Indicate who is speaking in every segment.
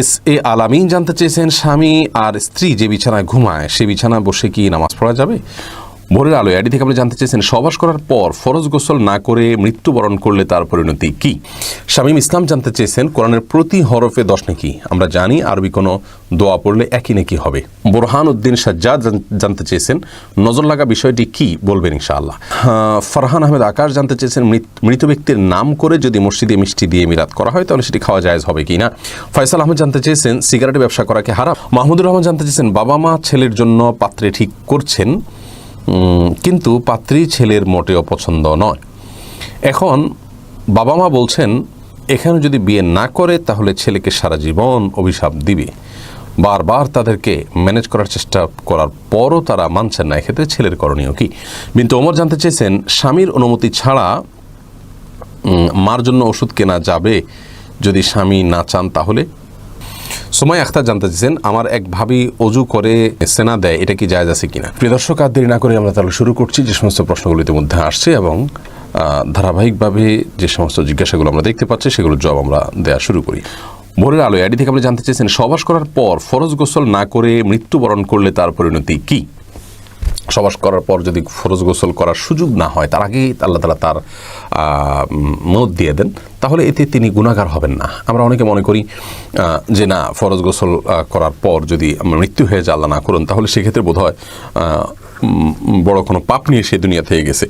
Speaker 1: S A আলামিন জানতে চেয়েছেন, স্বামী আর স্ত্রী যে বিছানায় ঘুমায়, সে বিছানায় বসে কি নামাজ পড়া যাবে? ভোরের আলো এডি থেকে আপনি জানতে চেয়েছেন সবাস করার পর ফরজ গোসল না করে মৃত্যুবরণ করলে তার পরিণতি কি? শামীম ইসলাম জানতে চেয়েছেন, কোরআনের প্রতি হরফে দশ নাকি। আমরা জানি আরবি কোনো দোয়া পড়লে একই নাকি হবে। বোরহান উদ্দিন সাজ্জাদ জানতে চেয়েছেন, নজর লাগা বিষয়টি কি বলবেন ইনশাআল্লাহ। ফারহান আহমেদ আকাশ জানতে চেয়েছেন, মৃত- ব্যক্তির নাম করে যদি মসজিদে মিষ্টি দিয়ে মিরাত করা হয়, তাহলে সেটি খাওয়া জায়েজ হবে কি না ফয়সাল আহমেদ জানতে চেয়েছেন সিগারেট ব্যবসা করাকে হারাম? মাহমুদুর রহমান জানতে চেয়েছেন বাবা মা ছেলের জন্য পাত্রে ঠিক করছেন। কিন্তু পাত্রী ছেলের মোটেও পছন্দ নয়। এখন বাবা মা বলছেন, এখানে যদি বিয়ে না করে, তাহলে ছেলেকে সারা জীবন অভিশাপ দিবে। বারবার তাদেরকে ম্যানেজ করার চেষ্টা করার পরও তারা মানছেন না। এক্ষেত্রে ছেলের করণীয় কি? কিন্তু ওমর জানতে চেয়েছেন, স্বামীর অনুমতি ছাড়া মার জন্য ওষুধ কেনা যাবে যদি স্বামী না চান তাহলে? সময় আখতার জানতে চেয়েছেন আমার এক ভাবি অজু করে সেনা দেয়, এটা কি জায়জ আছে কিনা? প্রিয় দর্শক, আর দেরি না করে আমরা তাহলে শুরু করছি যে সমস্ত প্রশ্নগুলো ইতিমধ্যে আসছে এবং ধারাবাহিকভাবে যে সমস্ত জিজ্ঞাসাগুলো আমরা দেখতে পাচ্ছি, সেগুলোর জবাব আমরা দেওয়া শুরু করি। ভোরের আলো এডি থেকে আপনি জানতে চেয়েছেন, সবাস করার পর ফরজ গোসল না করে মৃত্যুবরণ করলে তার পরিণতি কি? সবাস করার পর যদি ফরজ গোসল করার সুযোগ না হয়, তার আগেই আল্লাহ তালা তার মত দিয়ে দেন, তাহলে এতে তিনি গুণাগার হবেন না। আমরা অনেকে মনে করি যে না, ফরজ গোসল করার পর যদি মৃত্যু হয়ে যায়, আল্লাহ না করুন, তাহলে সেক্ষেত্রে বোধ হয় বড় কোনো পাপ নিয়ে সে দুনিয়া থেকে গেছে।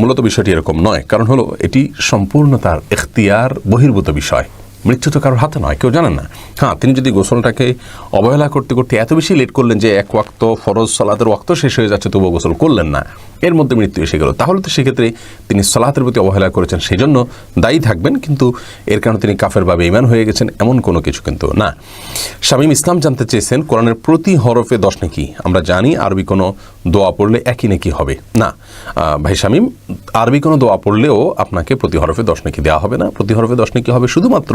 Speaker 1: মূলত বিষয়টি এরকম নয়, কারণ হলো এটি সম্পূর্ণ তার এখতিয়ার, বহির্ভূত বিষয়। মৃত্যু তো কারোর হাতে নয়, কেউ জানেন না। হ্যাঁ তিনি যদি গোসলটাকে অবহেলা করতে করতে এত বেশি লেট করলেন যে এক ওয়াক্ত ফরজ সলাতের ওয়াক্ত শেষ হয়ে যাচ্ছে, তবুও গোসল করলেন না, এর মধ্যে মৃত্যু এসে গেল। তাহলে তো সেক্ষেত্রে তিনি সলাতের প্রতি অবহেলা করেছেন সেই জন্য দায়ী থাকবেন, কিন্তু এর কারণে তিনি কাফের বা বেইমান হয়ে গেছেন, এমন কোনো কিছু কিন্তু না। শামীম ইসলাম জানতে চেয়েছেন, কোরআনের প্রতি হরফে দশ নাকি, আমরা জানি আরবি কোনো দোয়া পড়লে একই নাকি হবে। না ভাই শামীম, আরবি কোনো দোয়া পড়লেও আপনাকে প্রতি হরফে দশ নাকি দেওয়া হবে না। প্রতি হরফে দশ নাকি হবে শুধুমাত্র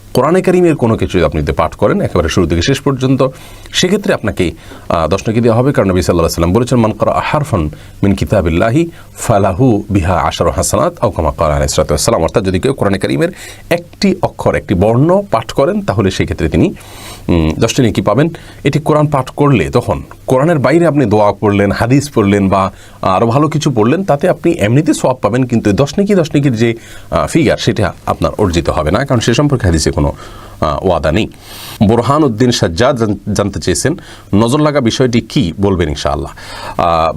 Speaker 1: কোরআনে কারিমের কোনো কিছু আপনি যদি পাঠ করেন, একেবারে শুরু থেকে শেষ পর্যন্ত, সেক্ষেত্রে আপনাকে দশ নাকি দেওয়া হবে। কারণ নবী সাল্লাহ সাল্লাম বলেছেন, মান করা হারফন মিন কিতাবিল্লাহি ফালাহু বিহা আশার হাসানাত আউকামা করা আলাইসালাম অর্থাৎ যদি কেউ কোরআনে কারিমের একটি অক্ষর, একটি বর্ণ পাঠ করেন, তাহলে সেক্ষেত্রে তিনি দশটি নেকি পাবেন। এটি কোরআন পাঠ করলে তখন, কোরআনের বাইরে আপনি দোয়া পড়লেন, হাদিস পড়লেন বা আরও ভালো কিছু পড়লেন, তাতে আপনি এমনিতে সওয়াব পাবেন, কিন্তু দশ নেকি, দশ নেকির যে ফিগার সেটা আপনার অর্জিত হবে না। কারণ সে সম্পর্কে হাদিসে কোনো ওয়াদা নেই। বোরহান উদ্দিন সাজ্জাদ জান- জানতে চেয়েছেন, নজর লাগা বিষয়টি কি বলবেন ইনশাআল্লাহ।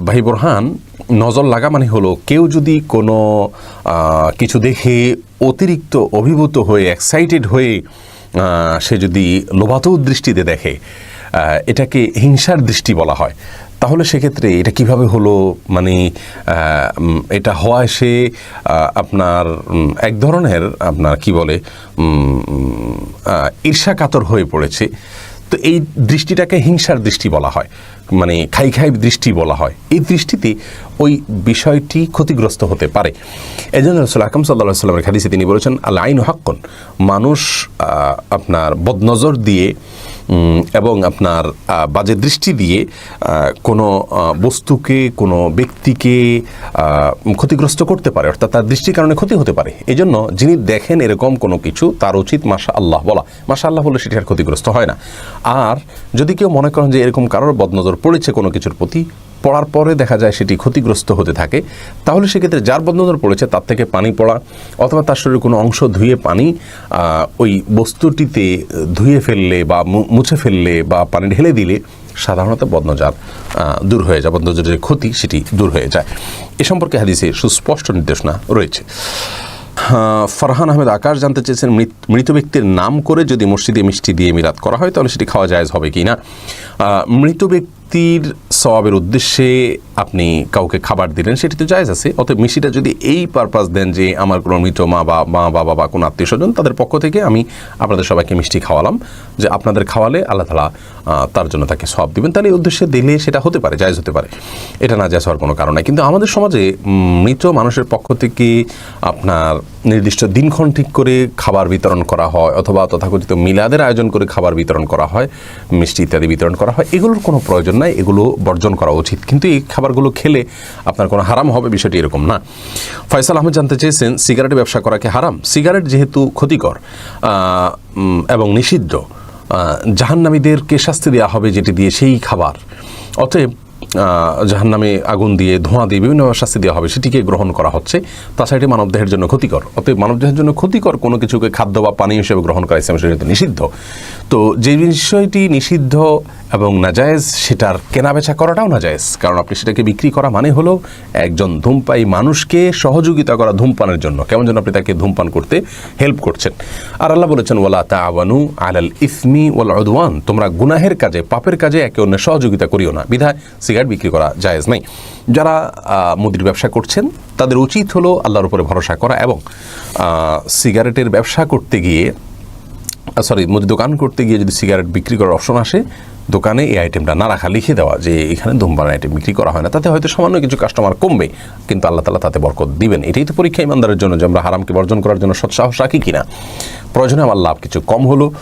Speaker 1: ভাই বোরহান, নজর লাগা মানে হলো কেউ যদি কোনো কিছু দেখে অতিরিক্ত অভিভূত হয়ে এক্সাইটেড হয়ে সে যদি লোভাত দৃষ্টিতে দেখে এটাকে হিংসার দৃষ্টি বলা হয়। তাহলে সেক্ষেত্রে এটা কীভাবে হলো? মানে এটা হওয়ায় সে আপনার এক ধরনের আপনার কি বলে আহ, ঈর্ষাকাতর হয়ে পড়েছে। তো এই দৃষ্টিটাকে হিংসার দৃষ্টি বলা হয়। মানে খাই খাই দৃষ্টি বলা হয়। এই দৃষ্টিতে ওই বিষয়টি ক্ষতিগ্রস্ত হতে পারে। এই জন্য রসুল আকরম সাল্লাহ সাল্লামের খাদিসে তিনি বলেছেন আল আইন হাক্কন। মানুষ আপনার বদনজর দিয়ে এবং আপনার বাজে দৃষ্টি দিয়ে কোনো বস্তুকে, কোনো ব্যক্তিকে ক্ষতিগ্রস্ত করতে পারে, অর্থাৎ তার দৃষ্টির কারণে ক্ষতি হতে পারে। এই জন্য যিনি দেখেন এরকম কোনো কিছু, তার উচিত মাসা আল্লাহ বলা। মাসা আল্লাহ বলে সেটি আর ক্ষতিগ্রস্ত হয় না। আর যদি কেউ মনে করেন যে এরকম কারোর বদনজর পড়েছে কোনো কিছুর প্রতি পড়ার পরে দেখা যায় সেটি ক্ষতিগ্রস্ত হতে থাকে, তাহলে সেক্ষেত্রে যার বদনজর পড়েছে তার থেকে পানি পড়া অথবা তার শরীরে কোনো অংশ ধুয়ে পানি ওই বস্তুটিতে ধুয়ে ফেললে বা মুছে ফেললে বা পানি ঢেলে দিলে সাধারণত বদনজার দূর হয়ে যায় বদনজরের যে ক্ষতি সেটি দূর হয়ে যায়। এ সম্পর্কে হাদিসে সুস্পষ্ট নির্দেশনা রয়েছে। ফারহান আহমেদ আকাশ জানতে চেয়েছেন, মৃত- ব্যক্তির নাম করে যদি মসজিদে মিষ্টি দিয়ে মিরাত করা হয়, তাহলে সেটি খাওয়া জায়েজ হবে কি না মৃত মৃত ব্যক্তির সবাবের উদ্দেশ্যে আপনি কাউকে খাবার দিলেন, সেটি তো জায়েজ আছে। অতএব মিষ্টিটা যদি এই পারপাস দেন যে আমার কোনো মৃত মা বা, মা, বাবা বা কোনো আত্মীয় স্বজন, তাদের পক্ষ থেকে আমি আপনাদের সবাইকে মিষ্টি খাওয়ালাম, যে আপনাদের খাওয়ালে আল্লাহ তালা তার জন্য তাকে সব দিবেন। তাহলে এই উদ্দেশ্যে দিলে সেটা হতে পারে, জায়েজ হতে পারে। এটা না জায়জ হওয়ার কোনো কারণ নাই। কিন্তু আমাদের সমাজে মৃত মানুষের পক্ষ থেকে আপনার নির্দিষ্ট দিনক্ষণ ঠিক করে খাবার বিতরণ করা হয়, অথবা তথাকথিত মিলাদের আয়োজন করে খাবার বিতরণ করা হয়, মিষ্টি ইত্যাদি বিতরণ করা হয়, এগুলোর কোনো প্রয়োজন নাই, এগুলো বর্জন করা উচিত। কিন্তু এই খাবারগুলো খেলে আপনার কোনো হারাম হবে, বিষয়টি এরকম না। ফয়সাল আহমেদ জানতে চেয়েছেন, সিগারেট ব্যবসা করা কি হারাম? সিগারেট যেহেতু ক্ষতিকর এবং নিষিদ্ধ জাহান্নামীদেরকে শাস্তি দেওয়া হবে যেটি দিয়ে সেই খাবার, অতএব জাহান নামে আগুন দিয়ে, ধোঁয়া দিয়ে বিভিন্ন শাস্তি দেওয়া হবে, সেটিকে গ্রহণ করা হচ্ছে। তাছাড়া এটি মানবদেহের জন্য ক্ষতিকর। অতএব মানবদেহের জন্য ক্ষতিকর কোনো কিছুকে খাদ্য বা পানীয় হিসেবে গ্রহণ করা ইসলাম শরীয়তে নিষিদ্ধ। তো যে বিষয়টি নিষিদ্ধ এবং নাজায়েজ সেটার কেনাবেচা করাটাও নাজায়েজ। কারণ আপনি সেটাকে বিক্রি করা মানে হলো একজন ধূমপায়ী মানুষকে সহযোগিতা করা ধূমপানের জন্য। কেমন যেন আপনি তাকে ধূমপান করতে হেল্প করছেন। আর আল্লাহ বলেছেন, ওয়ালা তাওয়ানু আলাল ইসমি ওয়াল উদওয়ান। তোমরা গুনাহের কাজে, পাপের কাজে একে অন্যের সহযোগিতা করিও না। বিধায় সিগারেট বিক্রি করা জায়েজ নাই। যারা মুদির ব্যবসা করছেন, তাদের উচিত হলো আল্লাহর উপরে ভরসা করা এবং সিগারেটের ব্যবসা করতে গিয়ে সরি মুদি দোকান করতে গিয়ে যদি সিগারেট বিক্রি করার অপশন আসে, দোকানে এই আইটেমটা না রাখা লিখে দেওয়া, যে এখানে ধূমপান আইটেম বিক্রি করা হয় না, তাতে হয়তো সামান্য কিছু কাস্টমার কমবে, কিন্তু আল্লাহ তালা তাতে বরকত দিবেন। এটাই তো পরীক্ষা ইমানদারের জন্য, যে আমরা হারামকে বর্জন করার জন্য সৎসাহস রাখি কিনা। প্রয়োজনে আমার লাভ কিছু কম হলো।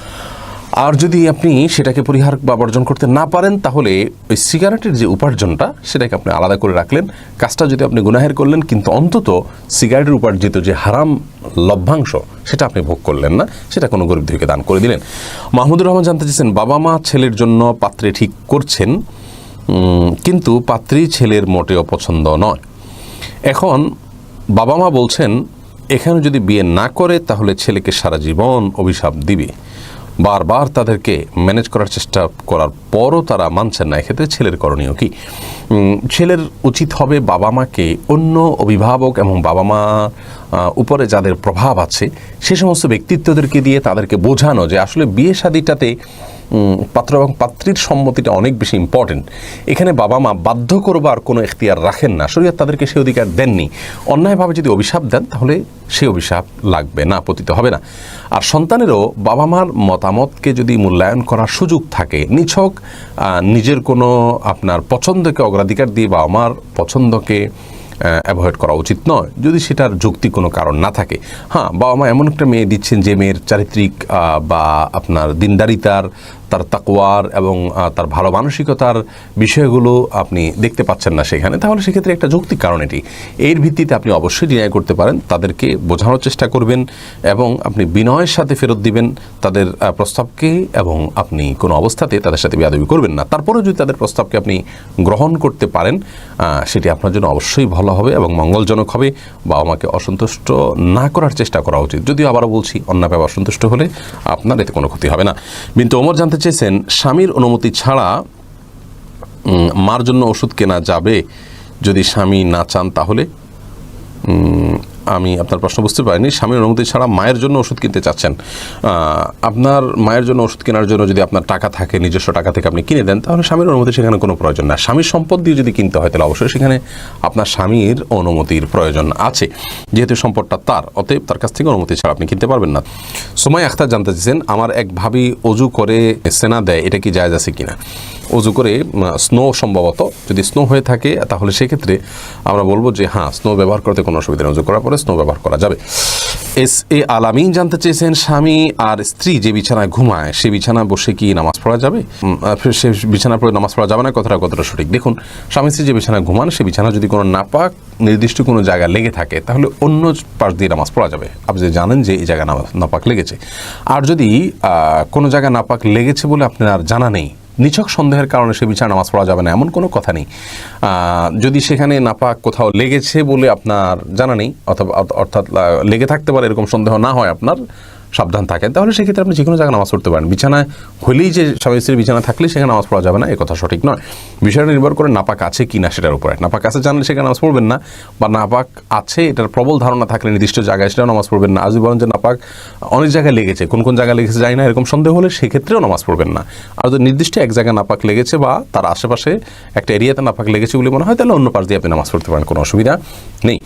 Speaker 1: আর যদি আপনি সেটাকে পরিহার বা বর্জন করতে না পারেন, তাহলে ওই সিগারেটের যে উপার্জনটা, সেটাকে আপনি আলাদা করে রাখলেন। কাজটা যদি আপনি গুনাহের করলেন, কিন্তু অন্তত সিগারেটের উপার্জিত যে হারাম লভ্যাংশ, সেটা আপনি ভোগ করলেন না, সেটা কোনো গরিব দান করে দিলেন। মাহমুদুর রহমান জানতে চেয়েছেন, বাবা মা ছেলের জন্য পাত্রে ঠিক করছেন কিন্তু পাত্রী ছেলের মোটেও পছন্দ নয়। এখন বাবা মা বলছেন, এখানে যদি বিয়ে না করে, তাহলে ছেলেকে সারা জীবন অভিশাপ দিবে। বারবার তাদেরকে ম্যানেজ করার চেষ্টা করার পরও তারা মানছেন না। এক্ষেত্রে ছেলের করণীয় কি? ছেলের উচিত হবে বাবা মাকে অন্য অভিভাবক এবং বাবা মা উপরে যাদের প্রভাব আছে, সে সমস্ত ব্যক্তিত্বদেরকে দিয়ে তাদেরকে বোঝানো যে আসলে বিয়ে শাদিটাতে পাত্র এবং পাত্রীর সম্মতিটা অনেক বেশি ইম্পর্টেন্ট এখানে বাবা মা বাধ্য করবার কোনো এখতিয়ার রাখেন না। শরীয়ত তাদেরকে সেই অধিকার দেননি। অন্যায়ভাবে যদি অভিশাপ দেন, তাহলে সেই অভিশাপ লাগবে না, পতিত হবে না। আর সন্তানেরও বাবা মার মতামতকে যদি মূল্যায়ন করার সুযোগ থাকে নিছক নিজের কোনো আপনার পছন্দকে অগ্রাধিকার দিয়ে বাবা মার পছন্দকে অ্যাভয়েড করা উচিত নয়। যদি সেটার যুক্তি কোনো কারণ না থাকে। হ্যাঁ বাবা মা এমন একটা মেয়ে দিচ্ছেন যে মেয়ের চারিত্রিক বা আপনার দিনদারিতার তার তাকওয়ার এবং তার ভালো মানসিকতার বিষয়গুলো আপনি দেখতে পাচ্ছেন না সেখানে। তাহলে সেক্ষেত্রে একটা যৌক্তিক কারণ এটি। এর ভিত্তিতে আপনি অবশ্যই ডিনাই করতে পারেন, তাদেরকে বোঝানোর চেষ্টা করবেন এবং আপনি বিনয়ের সাথে ফেরত দিবেন তাদের প্রস্তাবকে এবং আপনি কোনো অবস্থাতে তাদের সাথে বেয়াদবি করবেন না। তারপরেও যদি তাদের প্রস্তাবকে আপনি গ্রহণ করতে পারেন সেটি আপনার জন্য অবশ্যই ভালো হবে এবং মঙ্গলজনক হবে। বাবা মাকে অসন্তুষ্ট না করার চেষ্টা করা উচিত। যদিও আবারও বলছি অন্যভাবে অসন্তুষ্ট হলে আপনার এতে কোনো ক্ষতি হবে না। কিন্তু ওমর, জানতে চেয়েছেন স্বামীর অনুমতি ছাড়া মার জন্য ওষুধ কেনা যাবে যদি স্বামী না চান তাহলে? আমি আপনার প্রশ্ন বুঝতে পারিনি। স্বামীর অনুমতি ছাড়া মায়ের জন্য ওষুধ কিনতে চাচ্ছেন। আপনার মায়ের জন্য ওষুধ কেনার জন্য যদি আপনার টাকা থাকে, নিজস্ব টাকা থেকে আপনি কিনে দেন, তাহলে স্বামীর অনুমতি সেখানে কোনো প্রয়োজন না। স্বামীর সম্পদ দিয়ে যদি কিনতে হয়, তাহলে অবশ্যই সেখানে আপনার স্বামীর অনুমতির প্রয়োজন আছে। যেহেতু সম্পদটা তার, অতএব তার কাছ থেকে অনুমতি ছাড়া আপনি কিনতে পারবেন না। সময় আখতার জানতে চেয়েছেন, আমার এক ভাবি অজু করে সেনা দেয়, এটা কি জায়জ আছে কিনা? অজু করে স্নো সম্ভবত যদি স্নো হয়ে থাকে, তাহলে সেক্ষেত্রে আমরা বলব যে হ্যাঁ স্নো ব্যবহার করতে কোনো অসুবিধা নেই। অজু করার পরে স্নো ব্যবহার করা যাবে। এস এ আলামিন জানতে চেয়েছেন, স্বামী আর স্ত্রী যে বিছানায় ঘুমায়, সে বিছানায় বসে কি নামাজ পড়া যাবে? সে বিছানা পড়ে নামাজ পড়া যাবে না? কথাটা কতটা সঠিক? দেখুন, স্বামী স্ত্রী যে বিছানায় ঘুমান, সে বিছানা যদি কোনো নাপাক নির্দিষ্ট কোনো জায়গায় লেগে থাকে, তাহলে অন্য পাশ দিয়ে নামাজ পড়া যাবে। আপনি জানেন যে এই জায়গায় নামাজ নাপাক লেগেছে। আর যদি কোনো জায়গায় নাপাক লেগেছে বলে আপনার জানা নেই নিছক সন্দেহের কারণে সে বিছানা নামাজ পড়া যাবে না, এমন কোনো কথা নেই। যদি সেখানে নাপাক কোথাও লেগেছে বলে আপনার জানা নেই, অথবা অর্থাৎ লেগে থাকতে পারে এরকম সন্দেহ না হয় আপনার সাবধান থাকেন, তাহলে সেক্ষেত্রে আপনি যে কোনো জায়গায় নামাজ পড়তে পারেন। বিছানায় হলেই যে স্বামী স্ত্রীর বিছানা থাকলে সেখানে নামাজ পড়া যাবে না, এ কথা সঠিক নয়। বিষয়টা নির্ভর করে নাপাক আছে কি না সেটার উপরে। নাপাক আছে জানলে সেখানে নামাজ পড়বেন না, বা নাপাক আছে, এটার প্রবল ধারণা থাকলে নির্দিষ্ট জায়গায় সেটাও নামাজ পড়বেন না। আজ বলেন যে নাপাক অনেক জায়গায় লেগেছে, কোন কোন জায়গায় লেগেছে যায় না, এরকম সন্দেহ হলে সেক্ষেত্রেও নামাজ পড়বেন না। আর যদি নির্দিষ্ট এক জায়গায় নাপাক লেগেছে বা তার আশেপাশে একটা এরিয়াতে নাপাক লেগেছে বলে মনে হয়, তাহলে অন্য পাশ দিয়ে আপনি নামাজ পড়তে পারেন, কোনো অসুবিধা নেই।